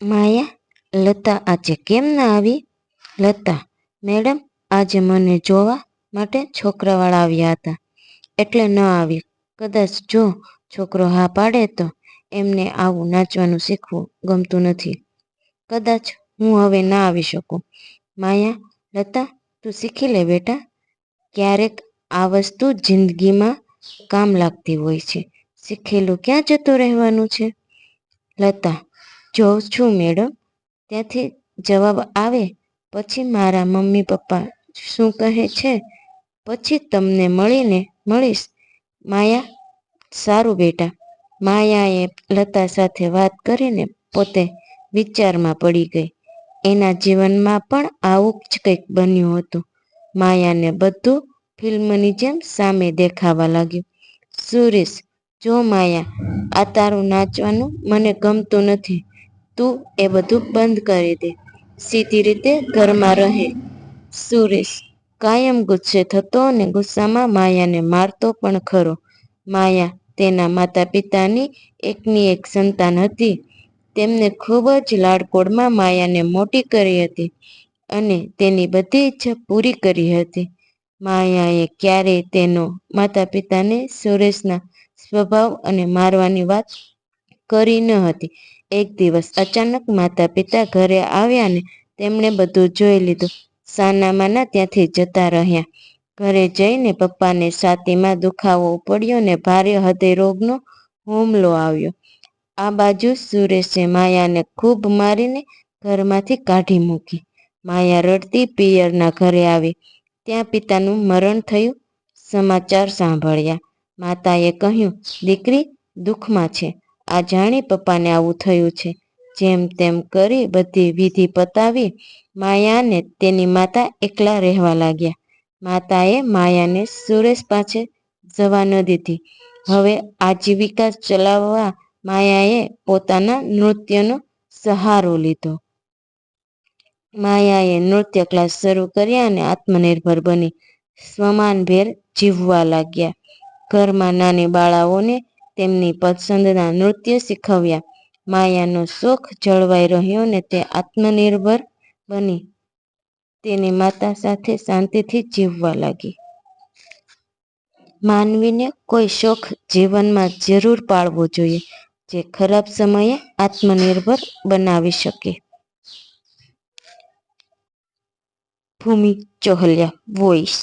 માયા, લતા આજે કેમ ના આવી? લતા, મેડમ, આજે મને જોવા માટે છોકરાવાળા આવ્યા હતા. એટલે ન આવી. કદાચ જો છોકરો હા પાડે તો એમને આવું નાચવાનું શીખવું ગમતું નથી. કદાચ હું હવે ના આવી શકું. માયા, લતા, તું શીખી લે બેટા. ક્યારેક આ વસ્તુ જિંદગીમાં કામ લાગતી હોય છે. શીખેલું ક્યાં જતું રહેવાનું છે? લતા જોઉં છું મેડમ? ત્યાંથી જવાબ આવે? પછી મારા મમ્મી પપ્પા શું કહે છે? પછી તમને મળીને મળીશ. માયા, સારું બેટા. માયાએ લતા સાથે વાત કરીને પોતે વિચારમાં પડી ગઈ. એના જીવનમાં પણ આવું જ કંઈક બન્યું હતું. માયાને બધું ફિલ્મની જેમ સામે દેખાવા લાગ્યું. સુરેશ, જો માયા, આ તારું નાચવાનું મને ગમતું નથી. તું એ બધું બંધ કરી દે. સીધી રીતે ઘરમાં રહે. સુરેશ, કાયમ ગુસ્સે થતો અને ગુસ્સામાં માયાને મારતો પણ ખરો. માયા તેના માતા પિતાની એકની એક સંતાન હતી. તેમને ખૂબ જ લાડકોડમાં માયાને મોટી કરી હતી અને તેની બધી ઈચ્છા પૂરી કરી હતી. માયાએ ક્યારેય તેનો માતા પિતાને સુરેશના સ્વભાવ અને મારવાની વાત કરી ન હતી. એક દિવસ અચાનક માતા પિતા ઘરે આવ્યા ને તેમણે બધું જોઈ લીધું. સાનામાના ત્યાંથી જતા રહ્યા. ઘરે જઈને પપ્પાને છાતીમાં દુખાવો પડ્યો ને ભારે હૃદયરોગનો હુમલો આવ્યો. આ બાજુ સુરેશે માયાને ખૂબ મારીને ઘરમાંથી કાઢી મૂકી. માયા રડતી પિયરના ઘરે આવી. ત્યાં પિતાનું મરણ થયું. સમાચાર સાંભળ્યા. માતાએ કહ્યું, દીકરી દુઃખમાં છે. આ જાણી પપ્પાને આવું થયું છે. જેમ તેમ કરી બધી વિધિ પતાવી માયાને તેની માતા એકલા રહેવા લાગ્યા. માતાએ માયાને સુરેશ પાસે જવા ન દીધી. હવે આજીવિકા ચલાવવા માયાએ પોતાના નૃત્યનો સહારો લીધો. માયાએ નૃત્ય ક્લાસ શરૂ કર્યા અને આત્મનિર્ભર બની. સ્વમાનભેર જીવવા લાગ્યા. ઘરમાં નાની બાળાઓને તેમની પસંદના નૃત્ય શીખવ્યા. માયાનો શોખ જળવાઈ રહ્યો ને તે આત્મનિર્ભર બની. તેની માતા સાથે શાંતિથી જીવવા લાગી. માનવીને કોઈ શોખ જીવનમાં જરૂર પાળવો જોઈએ, જે ખરાબ સમયે આત્મનિર્ભર બનાવી શકે. ભૂમિ ચોહલિયા વોઇસ